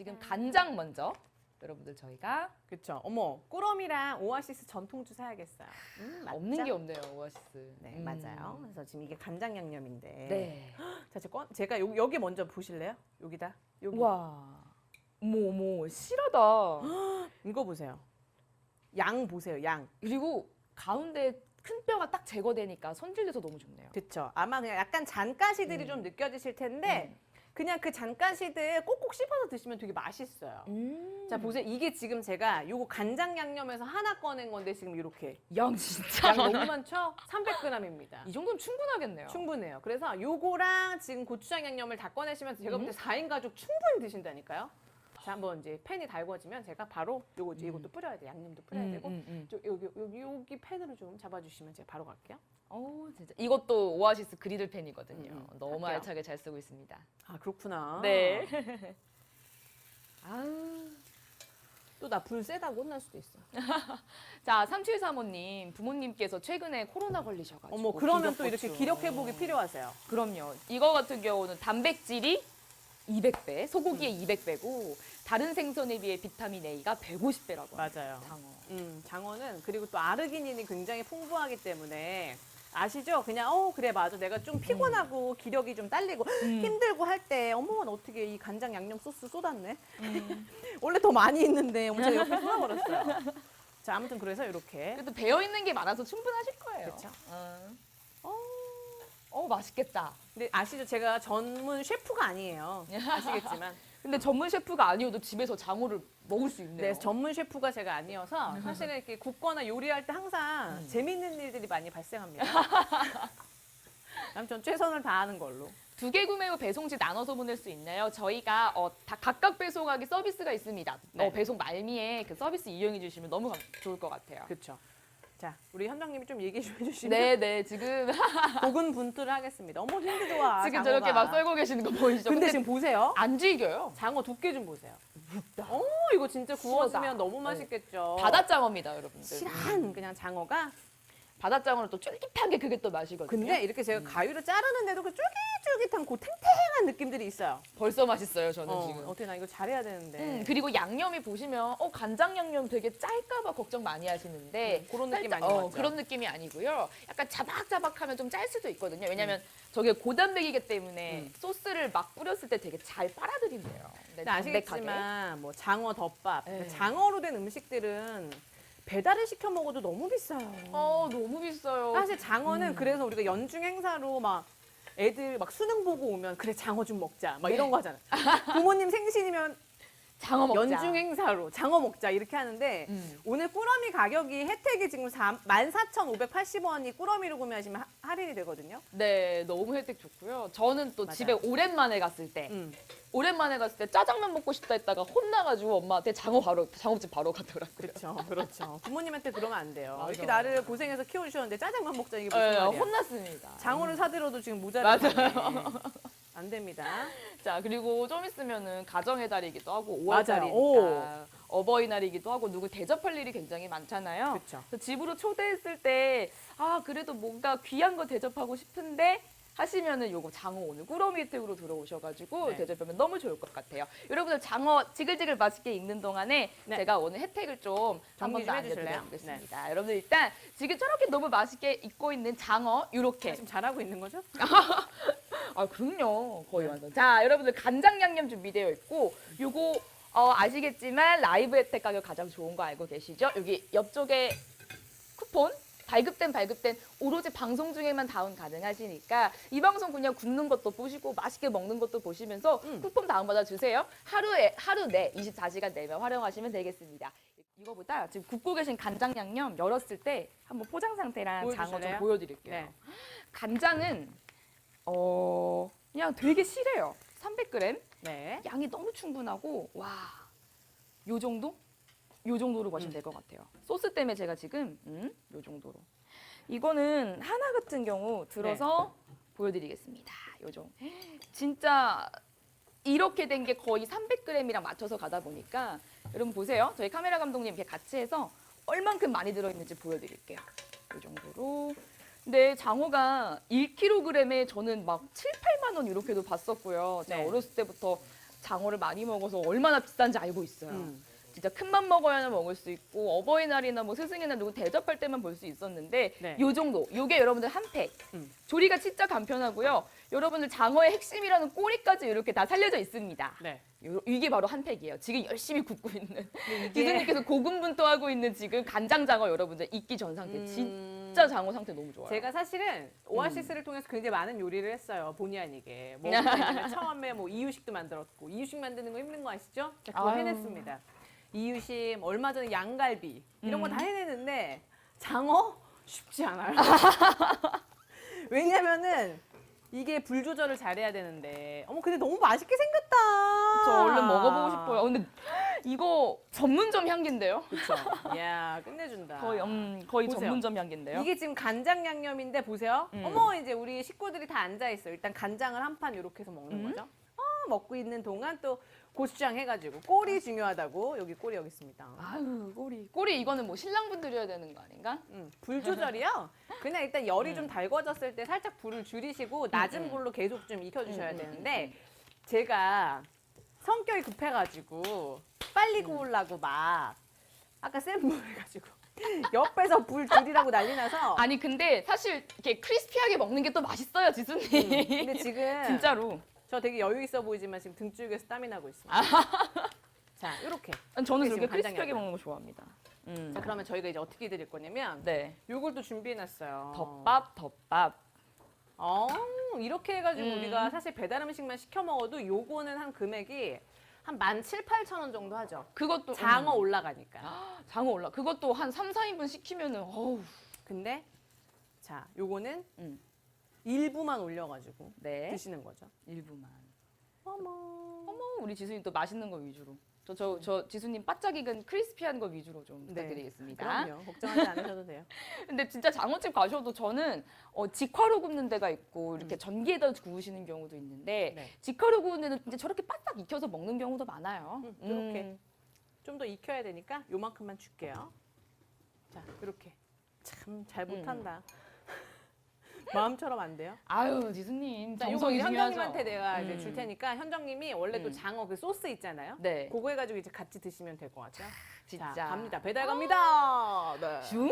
지금 간장 먼저 여러분들 저희가 그쵸. 어머, 꾸러미랑 오아시스 전통주 사야겠어요. 음, 맞죠? 없는 게 없네요 오아시스. 네, 음. 맞아요. 그래서 지금 이게 간장 양념인데. 네. 자, 제가, 꺼- 제가 여기, 여기 먼저 보실래요? 여기다. 여기. 와. 어머 어머 실하다. 이거 보세요. 양 보세요, 양. 그리고 가운데 큰 뼈가 딱 제거되니까 손질돼서 너무 좋네요. 그쵸. 아마 그냥 약간 잔가시들이 음. 좀 느껴지실 텐데, 그냥 그 잔가시들 꼭꼭 씹어서 드시면 되게 맛있어요. 음. 자, 보세요. 이게 지금 제가 요거 간장 양념에서 하나 꺼낸 건데 지금 이렇게. 양 진짜 양 많아. 너무 많죠? 300g입니다. 이 정도면 충분하겠네요. 충분해요. 그래서 요거랑 지금 고추장 양념을 다 꺼내시면 제가 음. 볼때 4인 가족 충분히 드신다니까요. 자, 한번 이제 팬이 달궈지면 제가 바로 요거 이제 이것도 뿌려야 돼. 양념도 뿌려야 음, 되고. 음, 음. 저 여기 여기 여기 팬으로 좀 잡아 주시면 제가 바로 갈게요. 어 진짜 이것도 오아시스 그리들 펜이거든요. 음, 음. 너무 갈게요. 알차게 잘 쓰고 있습니다. 아 그렇구나. 네. 아우. 또 나 불 세다고 혼날 수도 있어. 자, 3735님, 부모님께서 최근에 코로나 걸리셔가지고. 어머 그러면 또 이렇게. 기력 회복이 필요하세요. 그럼요. 이거 같은 경우는 단백질이 200배, 소고기의 음. 200배고, 다른 생선에 비해 비타민 A가 150배라고. 맞아요. 장어. 음 장어는 그리고 또 아르기닌이 굉장히 풍부하기 때문에 아시죠? 그냥 어 그래 맞아 내가 좀 피곤하고 기력이 좀 딸리고 음. 힘들고 할 때 어머 어떻게 이 간장 양념 소스 쏟았네. 음. 원래 더 많이 있는데 어머 제가 옆에 쏟아버렸어요. 자 아무튼 그래서 이렇게 그래도 배어 있는 게 많아서 충분하실 거예요. 어. 어, 어, 맛있겠다. 근데 아시죠? 제가 전문 셰프가 아니에요. 아시겠지만 근데 전문 셰프가 아니어도 집에서 장어를 먹을 수 있네요. 네, 전문 셰프가 제가 아니어서 사실은 이렇게 굽거나 요리할 때 항상 음. 재밌는 일들이 많이 발생합니다. 아무튼 최선을 다하는 걸로. 두 개 구매 후 배송 시 나눠서 보낼 수 있나요? 저희가 어, 다 각각 배송하기 서비스가 있습니다. 네. 어, 배송 말미에 그 서비스 이용해 주시면 너무 감- 좋을 것 같아요. 그렇죠. 자, 우리 현장님이 좀 얘기 좀 해주시면 네, 네, 지금 고군분투를 하겠습니다. 어머 힘도 좋아. 지금 장어가. 저렇게 막 썰고 계시는 거 보이시죠? 근데 지금 보세요. 안 질겨요. 장어 두께 좀 보세요. 어, 이거 진짜 실하다. 너무 네. 맛있겠죠. 바다장어입니다, 여러분들. 실한 그냥 장어가. 바다장어는 또 쫄깃한 게 그게 또 맛이거든요. 근데 이렇게 음. 제가 가위로 자르는데도 그 쫄깃쫄깃한 그 탱탱한 느낌들이 있어요. 벌써 맛있어요, 저는 어, 지금. 어떻게 나 이거 잘해야 되는데. 음, 그리고 양념이 보시면 어 간장 양념 되게 짤까봐 걱정 많이 하시는데 음, 그런 느낌 아닌 것 어, 같죠? 그런 느낌이 아니고요. 약간 자박자박하면 좀 짤 수도 있거든요. 왜냐하면 저게 고단백이기 때문에 음. 소스를 막 뿌렸을 때 되게 잘 빨아들인대요. 네, 근데 담백하게. 아시겠지만 뭐 장어 덮밥, 네. 장어로 된 음식들은 배달을 시켜 먹어도 너무 비싸요. 어 너무 비싸요. 사실 장어는 음. 그래서 우리가 연중 행사로 막 애들 막 수능 보고 오면 그래 장어 좀 먹자 막 네. 이런 거 하잖아. 부모님 생신이면 장어 먹자. 연중 행사로 장어 먹자 이렇게 하는데 음. 오늘 꾸러미 가격이 혜택이 지금 14,580원이 꾸러미로 구매하시면 하- 할인이 되거든요. 네 너무 혜택 좋고요. 저는 또 맞아요. 집에 오랜만에 갔을 때 음. 오랜만에 갔을 때 짜장면 먹고 싶다 했다가 혼나가지고 엄마한테 장어 바로 장어집 바로 가더라고요. 그렇죠, 그렇죠. 부모님한테 그러면 안 돼요. 맞아. 이렇게 나를 고생해서 키워주셨는데 짜장면 먹자 이게 무슨 네, 말이야? 혼났습니다. 장어를 사들어도 지금 모자라네. 맞아요. 안 됩니다. 자 그리고 좀 있으면은 가정의 달이기도 하고 맞아요. 5월달이니까 어버이날이기도 하고 누구 대접할 일이 굉장히 많잖아요. 그렇죠. 그래서 집으로 초대했을 때 아 그래도 뭔가 귀한 거 대접하고 싶은데 하시면은 요거 장어 오늘 꾸러미 혜택으로 들어오셔가지고 네. 대접하면 너무 좋을 것 같아요. 여러분들 장어 지글지글 맛있게 익는 동안에 네. 제가 오늘 혜택을 좀한 정리 번더좀 해주실래요? 알려드리겠습니다. 여러분들 일단 지금 저렇게 너무 맛있게 익고 있는 장어 이렇게 지금 잘하고 있는 거죠? 아, 그럼요. 거의 네. 완전. 자, 여러분들 간장 양념 준비되어 있고 요거 어, 아시겠지만 라이브 혜택 가격 가장 좋은 거 알고 계시죠? 여기 옆쪽에 쿠폰 발급된 발급된 오로지 방송 중에만 다운 가능하시니까 이 방송 그냥 굽는 것도 보시고 맛있게 먹는 것도 보시면서 음. 쿠폰 다운받아 주세요. 하루에 하루 내 24시간 내면 활용하시면 되겠습니다. 이거보다 지금 굽고 계신 간장 양념 열었을 때 한번 포장 상태랑 장어 좀? 보여드릴게요. 네. 간장은 어 그냥 되게 실해요. 300g 네. 양이 너무 충분하고 와 요 정도? 요 정도로 보시면 될 것 같아요. 소스 때문에 제가 지금 음, 요 정도로 이거는 하나 같은 경우 들어서 보여드리겠습니다. 요 정도. 진짜 이렇게 된 게 거의 300g이랑 맞춰서 가다 보니까 여러분 보세요. 저희 카메라 감독님 이렇게 같이 해서 얼만큼 많이 들어있는지 보여드릴게요. 이 정도로. 근데 장어가 1kg에 저는 막 7, 8만 원 이렇게도 봤었고요. 제가 네. 어렸을 때부터 장어를 많이 먹어서 얼마나 비싼지 알고 있어요. 음. 진짜 큰맘 먹어야만 먹을 수 있고 어버이날이나 뭐 스승이나 누구 대접할 때만 볼 수 있었는데 네. 요 정도. 요게 여러분들 한 팩. 음. 조리가 진짜 간편하고요. 여러분들 장어의 핵심이라는 꼬리까지 이렇게 다 살려져 있습니다. 네. 요- 이게 바로 한 팩이에요. 지금 열심히 굽고 있는 이게 기수님께서 고군분투하고 있는 지금 간장 장어 여러분들 익기 전 상태. 음, 진 짜 장어 상태 너무 좋아요. 제가 사실은 오아시스를 통해서 굉장히 많은 요리를 했어요. 본의 아니게. 뭐 처음에 뭐 이유식도 만들었고 이유식 만드는 거 힘든 거 아시죠? 자, 그거 아유. 해냈습니다. 이유식, 뭐 얼마 전에 양갈비 이런 거 음. 다 해내는데 장어 쉽지 않아요. 왜냐면은 이게 불 조절을 잘해야 되는데 어머 근데 너무 맛있게 생겼다. 저 얼른 먹어보고 싶어요. 근데 이거 전문점 향기인데요? 그렇죠. 야 끝내준다. 거의 음, 거의 보세요. 전문점 향기인데요. 이게 지금 간장 양념인데 보세요. 음. 어머 이제 우리 식구들이 다 앉아 있어요. 일단 간장을 한 판 이렇게 해서 먹는 음. 거죠. 어, 먹고 있는 동안 또 고추장 해가지고 꼬리 중요하다고 여기 꼬리 여기 있습니다. 아유 꼬리 꼬리 이거는 뭐 신랑분 드려야 되는 거 아닌가? 음, 불 조절이요. 그냥 일단 열이 좀 달궈졌을 때 살짝 불을 줄이시고 낮은 음. 불로 계속 좀 익혀주셔야 음, 음, 되는데 제가 성격이 급해가지고 빨리 구우려고 막 아까 센 불 해가지고 옆에서 불 줄이라고 난리 나서 아니 근데 사실 이렇게 크리스피하게 먹는 게 또 맛있어요 지수님. 음, 근데 지금 진짜로. 저 되게 여유 있어 보이지만 지금 등줄기에서 땀이 나고 있습니다. 자, 이렇게. 저는 지금 간장이 크리스피하게. 먹는 거 좋아합니다. 음. 자, 그러면 저희가 이제 어떻게 드릴 거냐면 네. 요걸 또 준비해 놨어요. 덮밥 덮밥. 어, 이렇게 해가지고 음. 우리가 사실 배달 음식만 시켜 먹어도 요거는 한 금액이 한만 칠, 팔천 원 정도 하죠. 그것도 장어 음. 올라가니까. 장어 올라. 그것도 한 3, 4인분 시키면은 어우. 근데 자, 요거는 음. 일부만 올려가지고 네. 드시는 거죠. 일부만. 어머. 어머 우리 지수님 또 맛있는 거 위주로. 저 저 저 지수님 바짝 익은 크리스피한 거 위주로 좀 네. 부탁드리겠습니다. 그럼요. 걱정하지 않으셔도 돼요. 근데 진짜 장어집 가셔도 저는 어, 직화로 굽는 데가 있고 이렇게 전기에다 구우시는 경우도 있는데 음. 네. 직화로 구우는 데는 진짜 저렇게 바싹 익혀서 먹는 경우도 많아요. 음, 이렇게. 좀 더 익혀야 되니까 요만큼만 줄게요. 자, 이렇게. 참잘 음. 못한다. 마음처럼 안 돼요? 아유 지수님 자, 요거 정성이 이제 중요하죠. 현정님한테 내가 이제 음. 줄 테니까 현정님이 원래 또 음. 장어 그 소스 있잖아요. 네, 그거 해가지고 이제 같이 드시면 될 것 같아요. 진짜. 자, 갑니다. 배달 갑니다. 네. 슝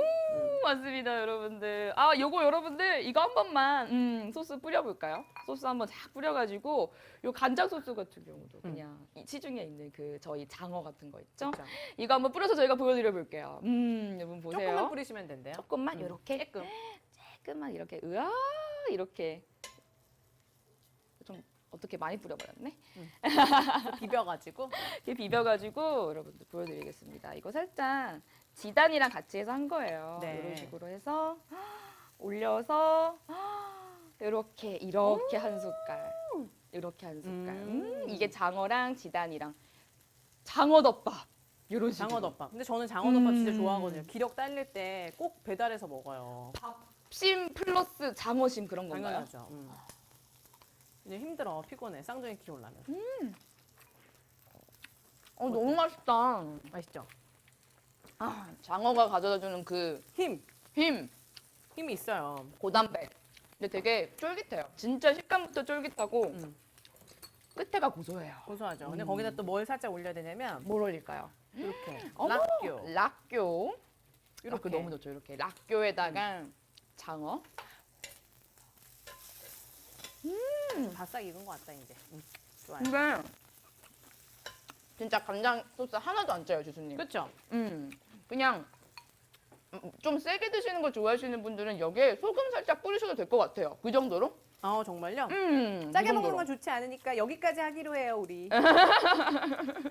맞습니다 여러분들. 아 요거 여러분들 이거 한 번만 음, 소스 뿌려볼까요? 소스 한번 싹 뿌려가지고 요 간장 소스 같은 경우도 음. 그냥 이 시중에 있는 그 저희 장어 같은 거 있죠? 그렇죠. 이거 한번 뿌려서 저희가 보여드려 볼게요. 음 여러분 보세요. 조금만 뿌리시면 된대요. 조금만 음, 이렇게 조금. 조금만 이렇게 으아 이렇게 좀 어떻게 많이 뿌려버렸네. 비벼가지고. 이렇게 비벼가지고 여러분들 보여드리겠습니다. 이거 살짝 지단이랑 같이 해서 한 거예요. 네. 이런 식으로 해서 올려서 이렇게 이렇게 한 숟갈, 이렇게 한 숟갈. 음, 음. 이게 장어랑 지단이랑 장어 덮밥 이런 식으로. 장어덮밥. 근데 저는 장어덮밥 진짜 음. 좋아하거든요. 기력 딸릴 때 꼭 배달해서 먹어요. 밥심 플러스 장어심 그런 건가요? 당연하죠. 음. 이제 힘들어, 피곤해. 쌍둥이 키우려면. 어 너무 맛있다. 맛있죠? 아, 장어가 가져다주는 그 힘, 힘, 힘이 있어요. 고단백. 근데 되게 쫄깃해요. 진짜 식감부터 쫄깃하고 음. 끝에가 고소해요. 고소하죠. 근데 음. 거기다 또 뭘 살짝 올려야 되냐면 뭘 올릴까요? 이렇게 어머, 락교. 락교. 이렇게 락교 너무 좋죠. 이렇게 락교에다가 장어. 바싹 익은 것 같다 이제. 음, 좋아요. 근데 진짜 간장 소스 하나도 안 짜요, 주수님. 그렇죠. 음, 그냥 음, 좀 세게 드시는 걸 좋아하시는 분들은 여기에 소금 살짝 뿌리셔도 될 것 같아요. 그 정도로? 아 정말요? 음, 짜게 그 먹는 정도로. 건 좋지 않으니까 여기까지 하기로 해요 우리.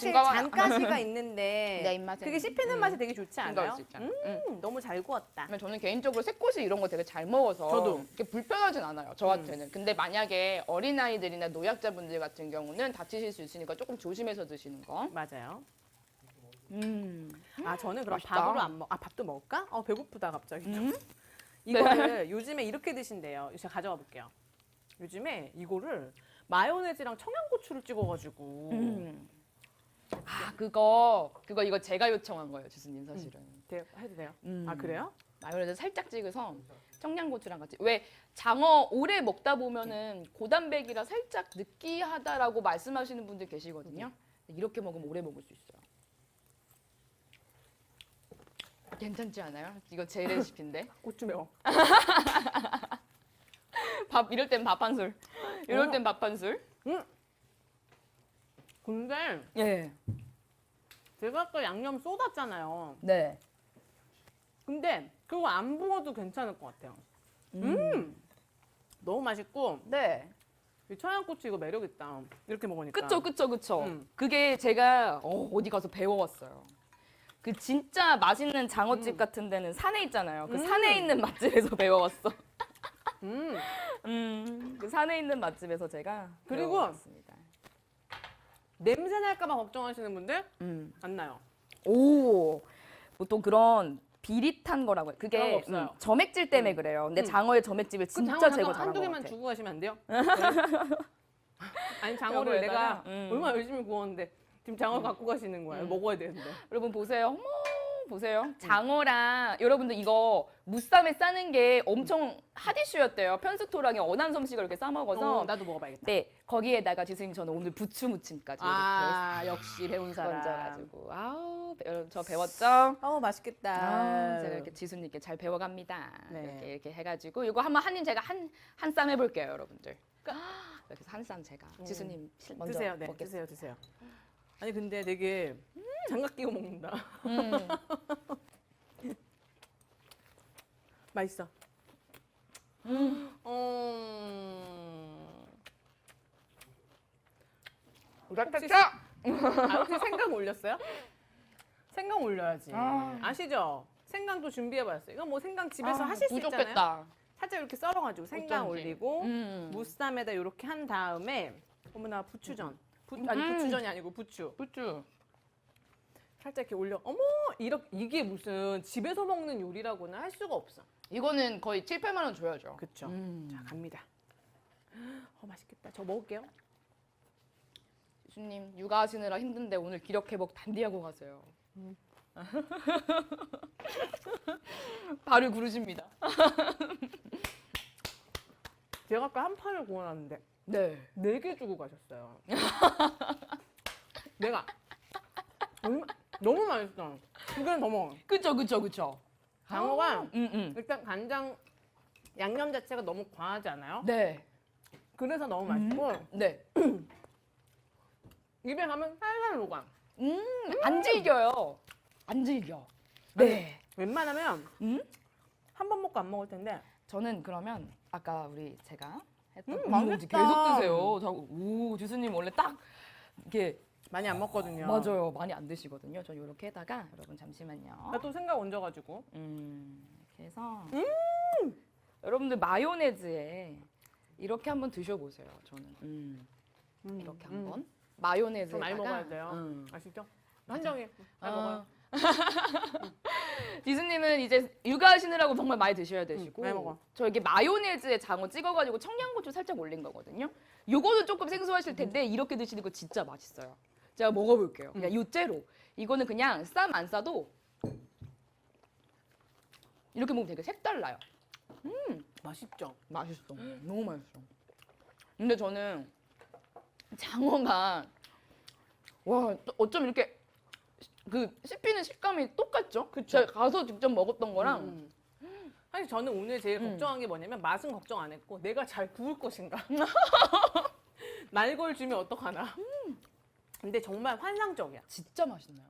좀 사실 싱거워요. 잔가시가 있는데 내 입맛에 그게 씹히는 맛이 되게 좋지 않아요? 수. 음. 음, 너무 잘 구웠다. 근데 저는 개인적으로 새꼬시 이런 거 되게 잘 먹어서 저도. 이렇게 불편하진 않아요. 저한테는. 근데 만약에 어린아이들이나 노약자분들 같은 경우는 다치실 수 있으니까 조금 조심해서 드시는 거. 맞아요. 음. 아 저는 그럼 맛있다. 밥으로 안 먹. 아 밥도 먹을까? 어 배고프다 갑자기. 음? 이거를 요즘에 이렇게 드신대요. 제가 가져가 볼게요. 요즘에 이거를 마요네즈랑 청양고추를 찍어가지고 음. 아 그거 그거 이거 제가 요청한 거예요, 주스님 사실은. 돼- 해도 돼요? 음. 아 그래요? 마요네즈 살짝 찍어서 청양고추랑 같이 왜 장어 오래 먹다 보면은 고단백이라 살짝 느끼하다라고 말씀하시는 분들 계시거든요. 이렇게 먹으면 오래 먹을 수 있어요. 괜찮지 않아요? 이거 제 레시피인데 고추 매워. 밥 이럴 땐 밥 한 술, 이럴 어. 땐밥 한 술. 근데 예, 제가 아까 양념 쏟았잖아요. 네. 근데 그거 안 부어도 괜찮을 것 같아요. 음. 너무 맛있고 네. 이 청양고추 이거 매력 있다. 이렇게 먹으니까. 그쵸, 그쵸, 그쵸. 음. 그게 제가 어, 어디 가서 배워왔어요. 그 진짜 맛있는 장어집 음. 같은 데는 산에 있잖아요. 그 음. 산에 있는 맛집에서 배워왔어. 음. 음, 그 산에 있는 맛집에서 제가 그리고 배워왔습니다. 냄새 날까봐 걱정하시는 분들 음. 안 나요. 오, 보통 그런 비릿한 거라고 해요. 그게 그런 거 없어요. 음, 점액질 때문에 음. 그래요. 근데 음. 장어의 점액질을 그 진짜 장어 제거 잠깐 잘한 한두 것 개만 같아. 주고 가시면 안 돼요? 네. 아니 장어를 여기에다가, 내가 음. 얼마나 열심히 구웠는데 지금 장어 갖고 가시는 거예요. 음. 먹어야 되는데. 여러분 보세요. 어머 보세요. 장어랑 여러분들 이거 무쌈에 싸는 게 엄청 핫 이슈였대요. 편스토랑에 어난 솜씨가 이렇게 싸 먹어서 어, 나도 먹어봐야겠다. 네 거기에다가 지수님 저는 오늘 부추 무침까지 아 역시 배운 이렇게 사람. 얹어가지고 아우 배- 여러분 저 배웠죠? 어우 맛있겠다. 아, 제가 이렇게 지수님께 잘 배워갑니다. 네. 이렇게 이렇게 해가지고 이거 한번 한입 제가 한 한 쌈 해볼게요, 여러분들. 이렇게 해서 한 쌈 제가 음. 지수님 실- 먼저 드세요, 네, 먹겠습니다. 드세요, 드세요. 아니 근데 되게 장갑 끼고 먹는다. 음. 맛있어. 음. 음. 우라차차. 아, 혹시 생강 올렸어요? 생강 올려야지. 아. 아. 시죠 생강도 준비해봤어요. 이거 뭐 생강 집에서 아, 하실 수 있잖아요. 부족했다. 살짝 이렇게 썰어가지고 생강 어쩐지. 올리고 음. 무쌈에다 이렇게 한 다음에 어머나 부추전. 부, 아니 음. 부추전이 아니고 부추. 부추. 살짝 이렇게 올려. 어머 이렇게 이게 무슨 집에서 먹는 요리라고는 할 수가 없어. 이거는 거의 7, 8만 원 줘야죠. 그쵸. 음. 자 갑니다. 어 맛있겠다. 저 먹을게요. 지수님 육아하시느라 힘든데 오늘 기력 회복 단디하고 가세요. 음. 발을 구르십니다. 제가 아까 한 판을 구워놨는데 네. 네 개 주고 가셨어요. 내가 얼마, 너무 맛있어. 두 개는 더 먹어. 그쵸, 그쵸, 그쵸. 장어가 음, 음. 일단 간장 양념 자체가 너무 과하지 않아요? 네. 그래서 너무 맛있고 네. 입에 가면 살살 녹아. 음, 안 질겨요. 안 질겨. 네. 웬만하면 음? 한 번 먹고 안 먹을 텐데 저는 그러면 아까 우리 제가 했던 음, 음, 맛있다. 계속 드세요. 저, 오, 지수님 원래 딱 이렇게 많이 안 먹거든요. 맞아요. 많이 안 드시거든요. 저 이렇게 해다가 여러분 잠시만요. 나 또 생각 얹어가지고 음, 이렇게 해서 여러분들 마요네즈에 이렇게 한번 드셔보세요. 저는 음, 음, 이렇게 음. 한번 마요네즈 좀 많이 먹어야 돼요. 음. 아시죠? 한정이 많이 아. 먹어요. 디즈님은 이제 육아하시느라고 정말 많이 드셔야 되시고 음, 많이 먹어. 저 이게 마요네즈에 장어 찍어가지고 청양고추 살짝 올린 거거든요. 요거는 조금 생소하실 음. 텐데 이렇게 드시는 거 진짜 맛있어요. 제가 먹어볼게요. 그냥 음. 요째로 이거는 그냥 쌈 안 싸도 이렇게 먹으면 되게 색달라요. 맛있죠. 맛있어. 너무 맛있어. 근데 저는 장어가 와 어쩜 이렇게 그 씹히는 식감이 똑같죠? 그쵸. 제가 가서 직접 먹었던 거랑 음. 사실 저는 오늘 제일 음. 걱정한 게 뭐냐면 맛은 걱정 안 했고 내가 잘 구울 것인가. 날 걸 주면 어떡하나. 근데 정말 환상적이야. 진짜 맛있네요.